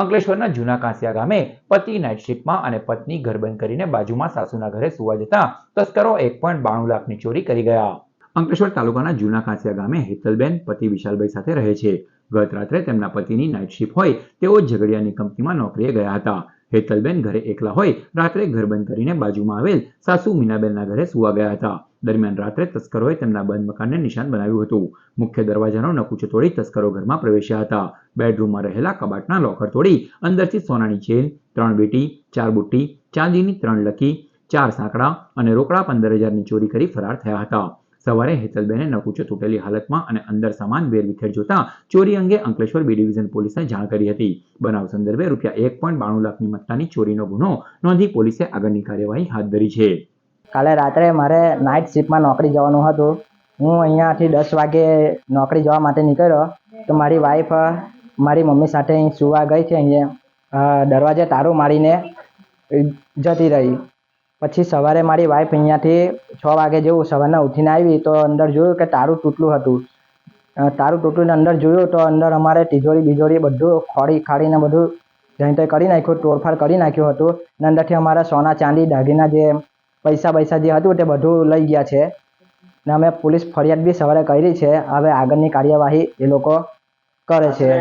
અંકલેશ્વરના જૂના કાંસિયા ગામે પતિ નાઇટ શિફ્ટમાં અને પત્ની ઘર બંધ કરીને બાજુમાં સાસુના ઘરે સુવા જતા તસ્કરો એક પોઈન્ટ બાણું લાખની ચોરી કરી ગયા. અંકલેશ્વર તાલુકાના જૂના કાંસિયા ગામે હેતલબેન પતિ વિશાલભાઈ સાથે રહે છે. ગત રાત્રે તેમના પતિની નાઇટ શિફ્ટ હોય તેઓ ઝઘડિયાની કંપનીમાં નોકરીએ ગયા હતા. હેતલબેન ઘરે એકલા હોય રાત્રે ઘર બંધ કરીને બાજુમાં આવેલ સાસુ મીનાબેનના ઘરે સુવા ગયા હતા. દરમિયાન રાત્રે તસ્કરોએ તેમના બંધ મકાનને નિશાન બનાવ્યું હતું. મુખ્ય દરવાજાનો નકુચો તોડી તસ્કરો ઘરમાં પ્રવેશ્યા હતા. બેડરૂમમાં રહેલા કબાટના લોકર તોડી અંદરથી સોનાની ચેન, ત્રણ બેટી, ચાર બુટ્ટી, ચાંદીની ત્રણ લકી, ચાર સાંકડા અને રોકડા પંદર હજારની ચોરી કરી ફરાર થયા હતા. સવારે હેતલબેને નકુચો તૂટેલી હાલતમાં અને અંદર સામાન વેરવિખેર જોતા ચોરી અંગે અંકલેશ્વર બી ડિવિઝન પોલીસને જાણ કરી હતી. બનાવ સંદર્ભે રૂપિયા એક પોઈન્ટ બાણું લાખની મત્તાની ચોરીનો ગુનો નોંધી પોલીસે આગળની કાર્યવાહી હાથ ધરી છે. કાલે રાત્રે મારે નાઇટ શિફ્ટમાં નોકરી જવાનું હતું. હું અહીંયાથી દસ વાગે નોકરી જવા માટે નીકળ્યો. તો મારી વાઈફ મારી મમ્મી સાથે અહીં સુવા ગઈ છે અહીંયા. દરવાજે તારું મારીને જતી રહી. પછી સવારે મારી વાઈફ અહીંયાથી છ વાગે જેવું સવારના ઉઠીને આવી તો અંદર જોયું કે તારું તૂટલું હતું. તારું તૂટલું અંદર જોયું તો અંદર અમારે તિજોરી બીજોરી બધું ખોડી ખાડીને બધું જઈને કરી નાખ્યું, તોડફાડ કરી નાખ્યું હતું. અને અંદરથી અમારા સોના ચાંદી દાગીના જે પૈસા પૈસા જે હતું તે બધું લઈ ગયા છે. ને અમે પોલીસ ફરિયાદ બી સવારે કરી છે. હવે આગળની કાર્યવાહી એ લોકો કરે છે.